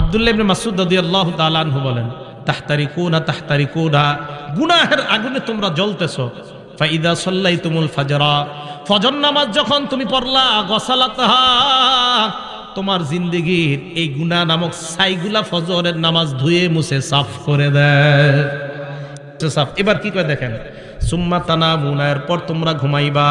আব্দুল্লাহ ইবনে মাসুদ রাদিয়াল্লাহু তাআলা আনহু বলেন তাহতারি কুনা তাহতারি কুনা গুনাহের আগুনে তোমরা জ্বলতেছো। ফাইদা সাল্লাইতুমুল ফাজরা, ফজর নামাজ যখন তুমি পড়লা গসালাতাহা তোমার জিন্দেগির এই গুনাহ নামক সাইগুলা ফজরের নামাজ ধুয়ে মুছে সাফ করে দেয় সাফ। এবার কি করে দেখেন? সুম্মা তানা মুনায়ের পর তোমরা ঘুমাইবা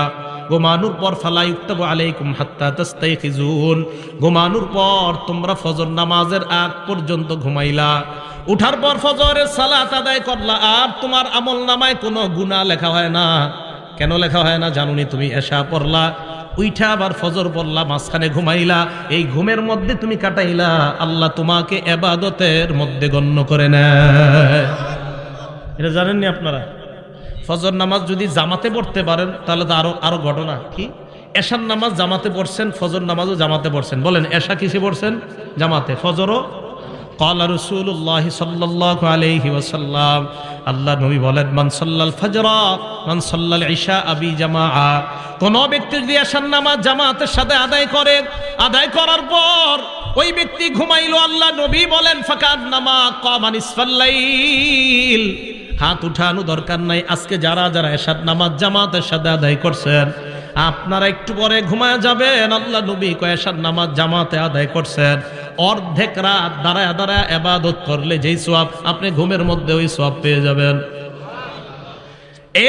ঘুমানোর পর ফালাই উক্তাব আলাইকুম হাত্তা তাস্তাইখিজুন। ঘুমানোর পর তোমরা ফজর নামাজের আগ পর্যন্ত ঘুমাইলা। উঠার পর ফজরের সালাত আদায় করলা, আর তোমার আমল নামায় কোনো গুনাহ লেখা হয় না। কেন লেখা হয় না জানুনি তুমি এশা পড়লা। উইঠা আবার ফজর পড়লা, মাঝখানে ঘুমাইলা। এই ঘুমের মধ্যে তুমি কাটাইলা, আল্লাহ তোমাকে এবাদতের মধ্যে গণ্য করে নেয়। এটা জানেননি আপনারা? ফজর নামাজ যদি জামাতে পড়তে পারেন, তাহলে তো আরও আরও ঘটনা। কি? এশার নামাজ জামাতে পড়ছেন, ফজর নামাজও জামাতে পড়ছেন। বলেন, এশা কিসে পড়ছেন? জামাতে। ফজরও? কলা রসুল্লাহ সাল্লাহ আলহি ওসাল্লাম আল্লাহ নবী বলেন মানসাল্লাল ফজরা মানসাল্লাল ঈশা আবি জামা কোন ব্যক্তি যদি এশার নামাজ জামাতের সাথে আদায় করে, আদায় করার পর ওই ব্যক্তি ঘুমাইল, আল্লাহ নবী বলেন ফাকার নামা কমান ইসফাল্লাইল হাত উঠানো দরকার নাই। আজকে যারা যারা এসাদ নামাজ জামাতের সাথে আদায় করছেন, আপনারা একটু পরে ঘুমায় যাবেন। আল্লাহ নবী কয়েসার নামাজ জামাতে আদায় করছেন। অর্ধেক রাত দাঁড়ায় দাঁড়ায় এবাদত করলে যেই সোয়াব আপনি ঘুমের মধ্যে ওই সোয়াব পেয়ে যাবেন।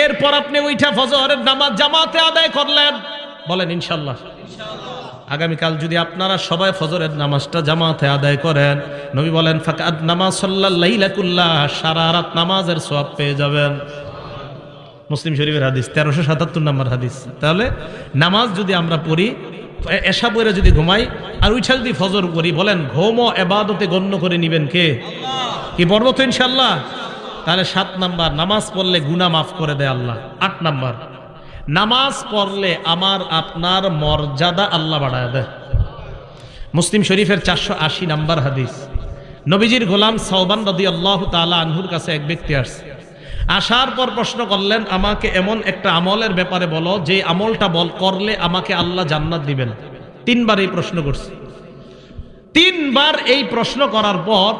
এরপর আপনি ওইটা ফজরের নামাজ জামাতে আদায় করলেন। বলেন ইনশাল্লাহ আগামীকাল যদি আপনারা সবাই ফজরের নামাজটা জামাতে আদায় করেন, নবী বলেন, ফাকাদ নামাজ সাল্লাহ সারা রাত নামাজের সোয়াব পেয়ে যাবেন। মুসলিম শরীফের হাদিস, তেরোশো সাতাত্তর নম্বর হাদিস। তাহলে নামাজ যদি আমরা পড়ি, এ- এশা পড়ে যদি ঘুমাই, আর উইছা যদি ফজর করি, বলেন, ঘুম এবাদতে গণ্য করে নিবেন কে? কি পড়ব তো ইনশাল্লাহ তাহলে সাত নাম্বার, নামাজ পড়লে গুনা মাফ করে দেয় আল্লাহ। আট নাম্বার নামাজ পড়লে আমার আপনার মর্যাদা আল্লাহ বাড়ায় দেয়। মুসলিম শরীফের চারশো আশি নাম্বার হাদিস। নবীজির গোলাম সৌবান রদি আল্লাহ তালা আনহুর কাছে এক ব্যক্তি আসছে। আসার পর প্রশ্ন করলেন, আমাকে এমন একটা আমলের ব্যাপারে বলো, যে আমলটা বল, করলে আমাকে আল্লাহ জান্নাত দিবেন। তিনবার এই প্রশ্ন করছে। তিনবার এই প্রশ্ন করার পর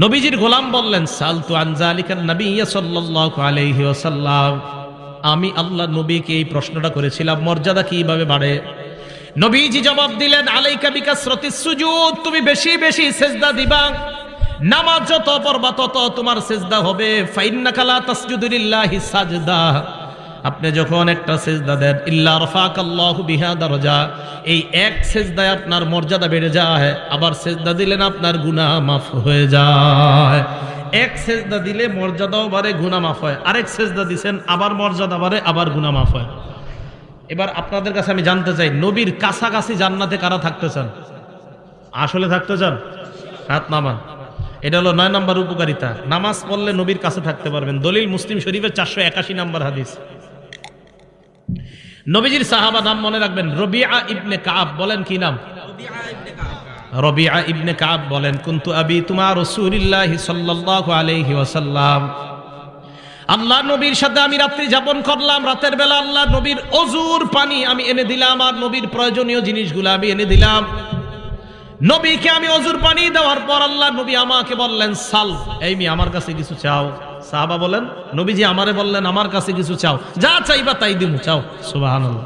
নবীজির গোলাম বললেন, সালতু আনজালিকান নবী সাল্লাল্লাহু আলাইহি ওয়াসাল্লাম। আমি আল্লাহ নবীকে এই প্রশ্নটা করেছিলাম, মর্যাদা কীভাবে বাড়ে? নবীজি জবাব দিলেন, আলাইকা বিকাসরতিস সুজুদ, তুমি বেশি বেশি সেজদা দিবা। নামাজ যত পড়বা, তত তোমার সেজদা হবে। ফাইন্নাকা লা তাসজুদু লিল্লাহি সাজদা। আপনি যখন একটা সেজদা দেন, ইল্লা রফাক আল্লাহ বিহা দরজা। এই এক সেজদায় আপনার মর্যাদা বেড়ে যায়, আবার সেজদা দিলেন, আপনার গুনাহ মাফ হয়ে যায়। এক সেজদা দিলে মর্যাদাও বাড়ে, গুনাহ মাফ হয়। আরেক সেজদা দিছেন, আবার মর্যাদা বাড়ে, আবার গুনাহ মাফ হয়। এবার আপনাদের কাছে আমি জানতে চাই, নবীর কাছাকাছি জান্নাতে কারা থাকতে চান? আসলে থাকতে চান? হাত নামান। এটা হলো নয় নম্বর উপকারিতা। নামাজ পড়লে নবীর কাছে থাকতে পারবেন। দলিল মুসলিম শরীফের চারশো একাশি নম্বর হাদিস। নবীজির সাহাবা নাম মনে রাখবেন, রবিআ ইবনে কাব বলেন কি নাম? রবিআ ইবনে কাব বলেন, কুন্তু আবি তোমার রসুলিল্লাহি সাল্লাল্লাহু আলাইহি ওয়াসাল্লাম। আল্লাহ নবীর সাথে আমি রাত্রি যাপন করলাম, রাতের বেলা আল্লাহ নবীর অজুর পানি আমি এনে দিলাম আর নবীর প্রয়োজনীয় জিনিসগুলো আমি এনে দিলাম। নবীকে আমি অজুর পানি দেওয়ার পর আল্লাহ নবী আমাকে বললেন, সাল, এই মি আমার কাছে কিছু চাও। সাহাবা বলেন, নবীজি আমারে বললেন, আমার কাছে কিছু চাও, যা চাইবা তাই দিমু, চাও। সুবহানাল্লাহ।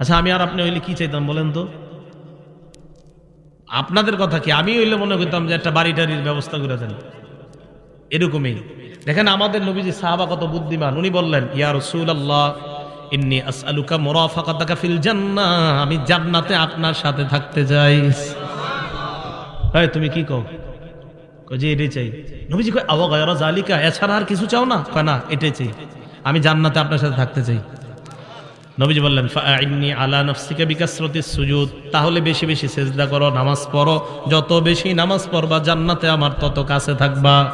আচ্ছা আমি আর আপনি হইলে কি চাইতাম বলেন তো? আপনাদের কথা কি? আমি হইলে মনে করতাম যে একটা বাড়ি টাড়ির ব্যবস্থা করে দেন। এরকমই। দেখেন আমাদের নবীজি সাহাবা কত বুদ্ধিমান। উনি বললেন, ইয়া রাসূলুল্লাহ, ইন্নী আসআলুকা মুরাফাকাতাকা ফিল জান্নাহ আমি জান্নাতে আপনার সাথে থাকতে চাই। হয় তুমি কি কও? যে এটাই চাই। নবীজি কয়, আওয়া গায়রা জালিকা এছাড়া আর কিছু চাও না? কয়, না, এটাই চাই। আমি জান্নাতে আপনার সাথে থাকতে চাই। নবীজি বললেন ফাইন্নি আলা নফসিকা বিকাসরতি সুজুদ। তাহলে বেশি বেশি সেজদা করো, নামাজ পড়ো। যত বেশি নামাজ পড়বা, জান্নাতে আমার তত কাছে থাকবা।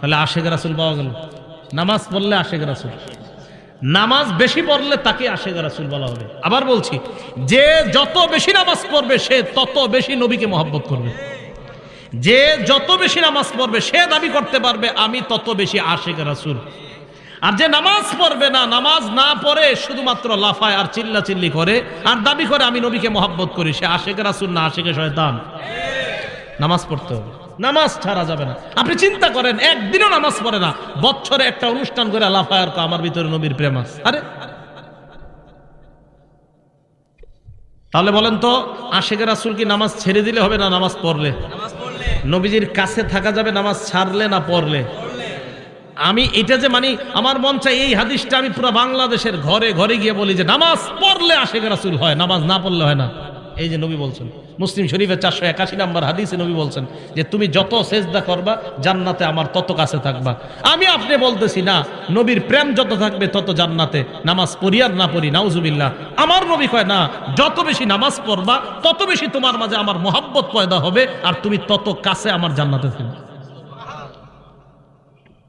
তাহলে আশেখ রাসুল পাওয়া গেল। নামাজ পড়লে আশেখ রাসুল। নামাজ বেশি পড়লে তাকে আশেখ রাসুল বলা হবে। আবার বলছি, যে যত বেশি নামাজ পড়বে, সে তত বেশি নবীকে মহব্বত করবে। যে যত বেশি নামাজ পড়বে, সে দাবি করতে পারবে, আমি তত বেশি আশেখ রাসুল। আর যে নামাজ পড়বে না নামাজ না পড়ে শুধুমাত্র লাফায় আর চিল্লা চিল্লি করে আর দাবি করে আমি নবীকে মহব্বত করি সে আশেখ রাসুল না আশেখে শয়তান। নামাজ পড়তে হবে। নামাজ ছাড়া যাবে না। আপনি চিন্তা করেন একদিনও নামাজ পড়ে না। বছরে একটা অনুষ্ঠান করে লাফায়ার কো আমার ভিতরে নবীর প্রেম আছে। আরে! তাহলে বলেন তো আশেখ রাসুল কি নামাজ ছেড়ে দিলে হবে না নামাজ পড়লে। নবীজির কাছে থাকা যাবে নামাজ ছাড়লে না পড়লে? আমি এটা যে মানে আমার মন চাই এই হাদিসটা আমি পুরো বাংলাদেশের ঘরে ঘরে গিয়ে বলি যে নামাজ পড়লে আশেখ রাসুল হয়, নামাজ না পড়লে হয় না। এই যে নবী বলছেন, মুসলিম শরীফের চারশো একাশি নাম্বার হাদিসে নবী বলছেন যে তুমি যত সেজদা করবা, জান্নাতে আমার তত কাছে থাকবা। আমি আপনি বলতেছি না, নবীর প্রেম যত থাকবে তত জান্নাতে, নামাজ পড়ি আর না পড়ি, নাউজুবিল্লাহ। আমার নবী কয় না, যত বেশি নামাজ পড়বা, তত বেশি তোমার মাঝে আমার মোহাব্বত পয়দা হবে আর তুমি তত কাছে আমার জান্নাতে থাকবে।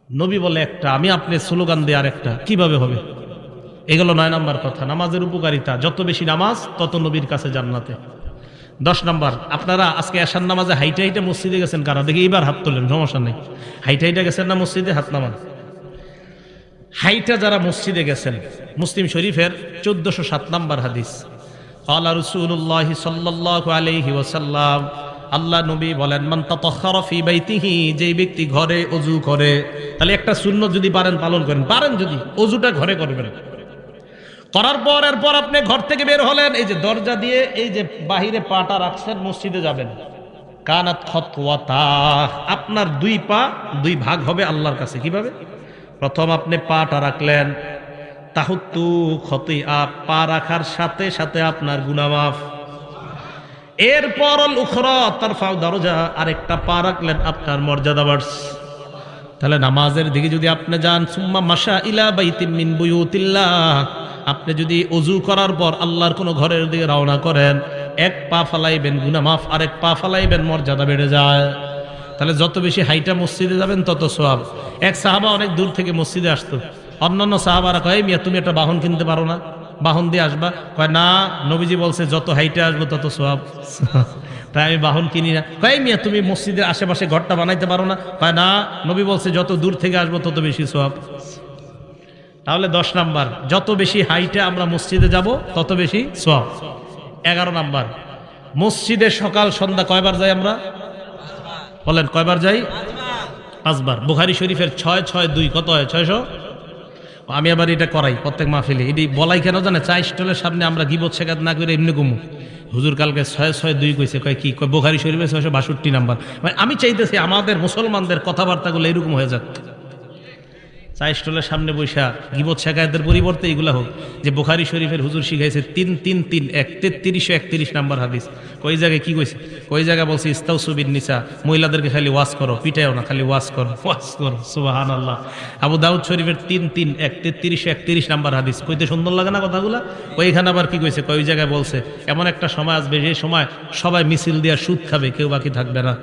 নবী বলে একটা, আমি আপনি স্লোগান দিয়ে আর একটা কীভাবে হবে? এগুলো নয় নাম্বার কথা, নামাজের উপকারিতা, যত বেশি নামাজ, তত নবীর কাছে জান্নাতে। দশ নাম্বার, আপনারা আজকে এশার নামাজে হাইটে হাইটে মসজিদে গেছেন কারা? দেখি এইবার হাত তোলেন, সমস্যা নেই। হাইটে হাইটে গেছেন না মসজিদে? হাত নামান। হাইটা যারা মসজিদে গেছেন, মুসলিম শরীফের চোদ্দশো সাত নাম্বার হাদিস আল্লাহ রসুল্লাহ সাল্লাহ আলহি ওসাল্লাম আল্লাহ নবী বলেন, মান ফি বাইতিহি যেই ব্যক্তি ঘরে অজু করে, তাহলে একটা শূন্য যদি পারেন পালন করেন, পারেন যদি অজুটা ঘরে করবেন। করার পর, এরপর আপনি ঘর থেকে বের হলেন, এই যে দরজা দিয়ে এই যে বাহিরে পাটা রাখছেন, মসজিদে যাবেন। কানাত খতওয়াতা আপনার দুই পা, দুই ভাগ হবে আল্লাহর কাছে, কীভাবে? প্রথম আপনি পাটা রাখলেন, তাহুত্তু ক্ষতি আপ পা রাখার সাথে সাথে আপনার গুনামাফ এরপর আরেকটা পা রাখলেন আপনার মর্যাদা বাড়স তাহলে নামাজের দিকে যদি আপনি যান, সুম্মা মাসা ইলা বাইতিম মিন বুয়ুতিল্লাহ, আপনি যদি অজু করার পর আল্লাহর কোনো ঘরের দিকে রওনা করেন, এক পা ফালাইবেন গুনামাফ আরেক পা ফালাইবেন মর্যাদা বেড়ে যায়। তাহলে যত বেশি হাইটা মসজিদে যাবেন, তত সোয়াব। এক সাহাবা অনেক দূর থেকে মসজিদে আসতো। অন্যান্য সাহাবারা কয় মিয়া, তুমি একটা বাহন কিনতে পারো না? বাহন দিয়ে আসবা। কয়, না, নবীজি বলছে, যত হাইটে আসব তত সোয়াব। তাই আমি বাহন কিনি না। কয় মিয়া, তুমি মসজিদের আশেপাশে ঘরটা বানাইতে পারো না? কয়, না, নবী বলছে, যত দূর থেকে আসব তত বেশি সোয়াব। তাহলে দশ নাম্বার, যত বেশি হাইটে আমরা মসজিদে যাব, তত বেশি সোয়াব। এগারো নাম্বার, মসজিদে সকাল, সন্ধ্যা কয়বার যাই আমরা? বলেন, কয়বার যাই? পাঁচবার। বুখারি শরীফের ছয় ছয়, দুই, কত হয়? ছয়শো? আমি আবার এটা করাই প্রত্যেক মাহফিলে। এটি বলাই কেন জানে? চা স্টলের সামনে আমরা গিবত শেখাত না করে এমনি কমু হুজুর কালকে ছয় ছয়, দুই কইছে, কয় কি? কয়, বোখারি শরীফে ছয়শো বাষট্টি নাম্বার। মানে আমি চাইতেছি আমাদের মুসলমানদের কথাবার্তাগুলো এরকম হয়ে যাক। চা স্টলের সামনে বৈশা গিবত শেখায়তের পরিবর্তে এগুলা হোক। যে বুখারি শরীফের হুজুর শিখাইছে তিন তিন তিন, এক, তেত্রিশশো একত্রিশ নাম্বার হাদিস। কই জায়গায় কি কইছে? কই জায়গায় বলছে ইস্তাউ সুবিন নিসা। মহিলাদেরকে খালি ওয়াশ করো, পিটাইও না, খালি ওয়াশ করো ওয়াশ করো সুবাহান আল্লাহ আবু দাউদ শরীফের তিন তিন, এক, তেত্রিশশো একত্রিশ নাম্বার হাদিস। কইতে সুন্দর লাগে না কথাগুলা? ওইখানে আবার কি কইছে? কই জায়গায় বলছে, এমন একটা সময় আসবে যে সময় সবাই মিছিল দিয়া সুদ খাবে, কেউ বাকি থাকবে না।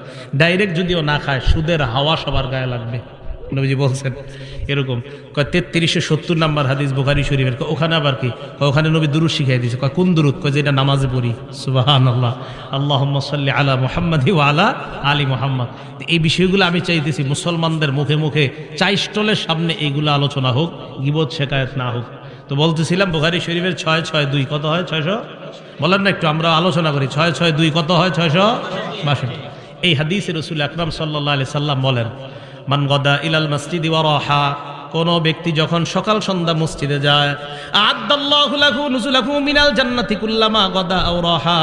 ডাইরেক্ট যদিও না খায়, সুদের হাওয়া সবার গায়ে লাগবে। নবীজি বলছেন, এরকম। কয় তেত্রিশশো সত্তর নাম্বার হাদিস বোখারি শরীফের। ওখানে আবার কি? ওখানে নবী দুরুদ শিখাই দিয়েছে। কয়, কোন দুরুদ? কয় যেটা নামাজে পড়ি। সুবাহান আল্লাহ আল্লাহ সাল্লি আলা মোহাম্মদ আলা আলী মোহাম্মদ। এই বিষয়গুলো আমি চাইতেছি মুসলমানদের মুখে মুখে, চাই স্টলের সামনে এইগুলো আলোচনা হোক, গিবত শেখায়ত না হোক। তো বলতেছিলাম বোখারি শরীফের ছয় ছয় দুই, কত হয় ছয়শো? বলেন না একটু, আমরা আলোচনা করি। ছয় ছয় দুই, কত হয় ছয়শো? বাষট্টি। এই হাদিসে রসুল আকরাম সাল্লাহ আলি সাল্লাম বলেন মান গদা ইলাল মসজিদি ওয়ারাহা কোন ব্যক্তি যখন সকাল সন্ধ্যা মসজিদে যায় মিনাল জান্নাতি কুল্লামা গদা রাহা।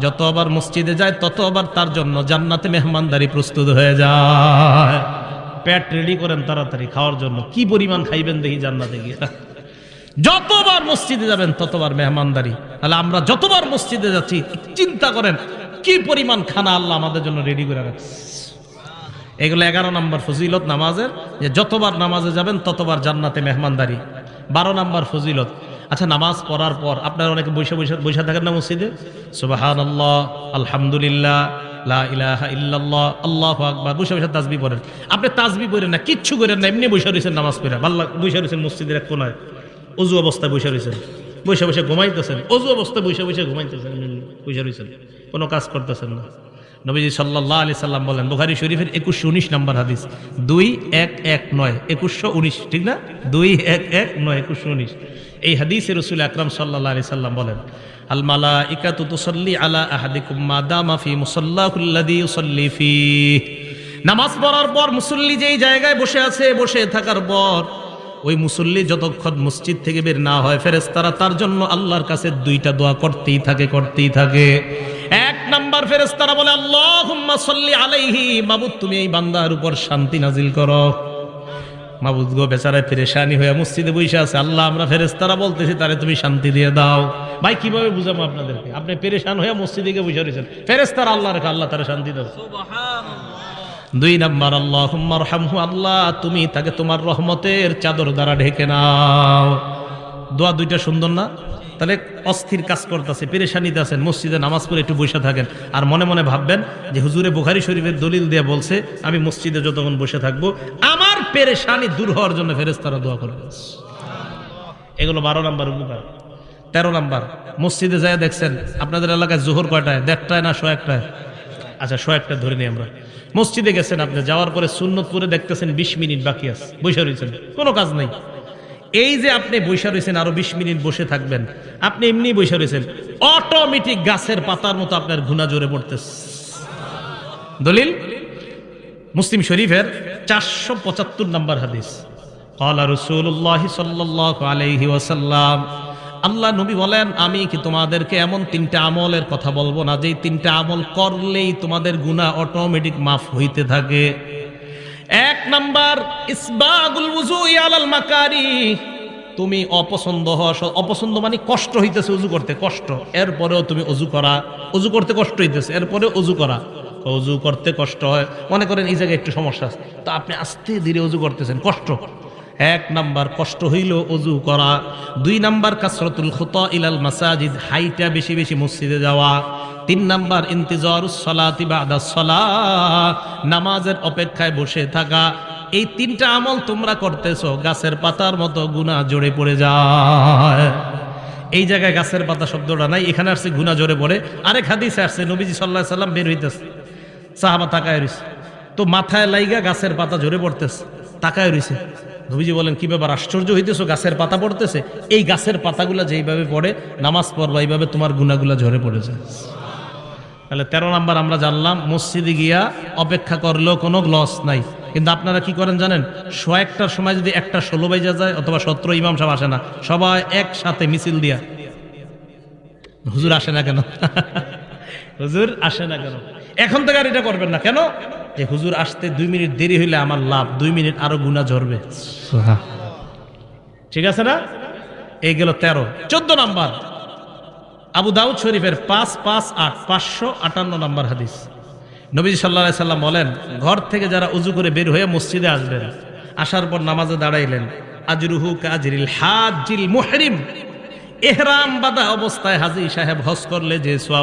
যতবার মসজিদে যায়, ততবার তার জন্য জান্নাতে মেহমানদারি প্রস্তুত হয়ে যায়। পেট রেডি করেন তাড়াতাড়ি, খাওয়ার জন্য। কি পরিমাণ খাইবেন দেখি জান্নাতে গিয়ে। যতবার মসজিদে যাবেন, ততবার মেহমানদারি। তাহলে আমরা যতবার মসজিদে যাচ্ছি, চিন্তা করেন, কি পরিমাণ খানা আল্লাহ আমাদের জন্য রেডি করে রাখছে। এগুলো এগারো নম্বর ফজিলত নামাজের, যে যতবার নামাজে যাবেন ততবার জান্নাতে মেহমানদারি। বারো নম্বর ফজিলত। আচ্ছা নামাজ পড়ার পর আপনারা অনেকে বৈশা বৈশা বৈশা থাকেন না মসজিদে? সুবাহান আল্লাহ আলহামদুলিল্লাহ বৈশা তাজবি পড়েন। আপনি তাজবি না, কিচ্ছু করেন না, এমনি নামাজ অজু ঘুমাইতেছেন। অজু ঘুমাইতেছেন কোনো কাজ করতেছেন না। নবীজি সাল্লাহ আলি সাল্লাম বলেন, বুখারি শরীফের একুশশো উনিশ নম্বর হাদিস। দুই এক এক নয়, একুশশো উনিশ, ঠিক না? দুই এক এক নয়, একুশশো উনিশ। এই হাদিসে রসুল আকরাম সাল্লাহ আলি সাল্লাম বলেন আলমালা ইকাতু তুসল্লি আলা আহাদিকুম মাদামা ফি মুসাল্লাহুল্লাদি ইউসাল্লি ফি নামাজ পড়ার পর মুসল্লি যেই জায়গায় বসে আছে, বসে থাকার পর ওই মুসল্লি যতক্ষণ মসজিদ থেকে বের না হয় ফেরেস্তারা তার জন্য আল্লাহর কাছে দুইটা দোয়া করতেই থাকে করতেই থাকে। এক নাম্বার ফেরেস্তারা বলে আল্লাহ সল্লি আলাইহি। মাবুদ তুমি এই বান্দার উপর শান্তি নাজিল করো। মাবুদ গো বেচারায় পেরেশানি হয়ে মসজিদে বসে আছে। আল্লাহ আমরা ফেরেস্তারা বলতেছি তারে তুমি শান্তি দিয়ে দাও। ভাই কীভাবে বুঝাবো আপনাদেরকে? আপনি পেরেশান হয়ে মসজিদে গিয়ে বসে রয়েছেন। ফেরেস্তারা আল্লাহ রেখে আল্লাহ তারা শান্তি দাও। দুই নাম্বার আল্লাহ রহমহু আল্লাহ তুমি তাকে তোমার রহমতের চাদর দ্বারা ঢেকে নাও। দোয়া দুইটা সুন্দর না? তাহলে অস্থির কাজ করতেছে পেরেশানিতে আছেন, মসজিদে নামাজ পড়ে একটু বসে থাকেন। আর মনে মনে ভাববেন যে হুজুরে বুখারি শরীফের দলিল দিয়ে বলছে, আমি মসজিদে যতক্ষণ বসে থাকব, আমার পেরেশানি দূর হওয়ার জন্য ফেরেস্তারা দোয়া করবে এগুলো বারো নাম্বার উপকার। তেরো নাম্বার, মসজিদে যায় দেখছেন, আপনাদের এলাকায় জোহর কয়টায়? দেড়টায় না শো একটায় আচ্ছা শো একটা ধরে নিই আমরা। মসজিদে গেছেন আপনি, যাওয়ার পরে সুন্নত করে দেখতেছেন বিশ মিনিট বাকি আছে, বসে রয়েছেন কোনো কাজ নেই। এই যে আপনি বসে রয়েছেন আরও বিশ মিনিট বসে থাকবেন, আপনি এমনি বসে রয়েছেন। অটোমেটিক গাছের পাতার মতো আপনার ঘুণা জোরে পড়তেছে। দলিল? মুসলিম শরীফের চারশো পঁচাত্তর নম্বর হাদিস। কলা রসুল্লাহ সাল্লাহ আলাইহি ওয়াসাল্লাম, আল্লাহ নবী বলেন, আমি কি তোমাদেরকে এমন তিনটা আমলের কথা বলব না? যেই তিনটা আমল করলেই তোমাদের গুণা অটোমেটিক মাফ হইতে থাকে। এক নাম্বার, ইসবাগুল উজু আলাল মাকারি। তুমি অপছন্দ হওয়া অপছন্দ মানে কষ্ট হইতেছে উজু করতে, কষ্ট। এরপরেও তুমি উজু করা, উজু করতে কষ্ট হইতেছে এরপরে উজু করা। উজু করতে কষ্ট হয়। মনে করেন এই জায়গায় একটু সমস্যা আছে। তো আপনি আস্তে ধীরে উজু করতেছেন, কষ্ট। এক নাম্বার কষ্ট হইল অজু করা, দুই নাম্বার কাসরতুল খুত ইলাল মাসাজিদ হাইটা বেশি বেশি মসজিদে যাওয়া, তিন নাম্বার ইন্তিজার সলাতি বাদা সলা, নামাজের অপেক্ষায় বসে থাকা, এই তিনটা আমল তোমরা করতেছো, গাছের পাতার মতো গুণা জড়ে পড়ে যায়। এই জায়গায় গাছের পাতা শব্দটা নাই, এখানে আসছে গুণা জোরে পড়ে, আরেক হাদিসে আসছে, নবীজি সাল্লাহ সাল্লাম বের হইতেছে, সাহাবা তাকায় রইছে, তো মাথায় লাইগা গাছের পাতা ঝরে পড়তেছে, তাকায় রইছে নবীজি বলেন, কি ব্যাপার? আশ্চর্য হইতেছো? গাছের পাতা পড়তেছে? এই গাছের পাতাগুলা যেইভাবে পড়ে, নামাজ পড়বা, এইভাবে তোমার গুণাগুলা ঝরে পড়েছে তাহলে তেরো নাম্বার আমরা জানলাম, মসজিদে গিয়া অপেক্ষা করলেও কোনো লস নাই। কিন্তু আপনারা কি করেন জানেন? শো একটার সময় যদি একটা ষোলো বাইজা যায়, অথবা সতেরো, ইমাম সাহেব আসে না। সবাই একসাথে মিছিল দিয়া। হুজুর আসে না কেন? হুজুর আসে না কেন? এখন থেকে আর এটা করবেন না। কেন? যে হুজুর আসতে দুই মিনিট দেরি হইলে আমার লাভ দুই মিনিট আরও গুণা ঝরবে। ঠিক আছে না? এই গেল তেরো। চোদ্দ নাম্বার। আবু দাউদ শরীফের পাঁচ পাঁচ আট পাঁচশো আটান্ন নম্বর হাদিস। নবীজ সাল্লাহ সাল্লাম বলেন ঘর থেকে যারা উজু করে বের হয়ে মসজিদে আসবেন আসার পর নামাজে দাঁড়াইলেন আজরুহু কাজরিল হাজিল মুহরিম। এহরাম বাদা অবস্থায় হাজি সাহেব হজ করলে যে সোয়াব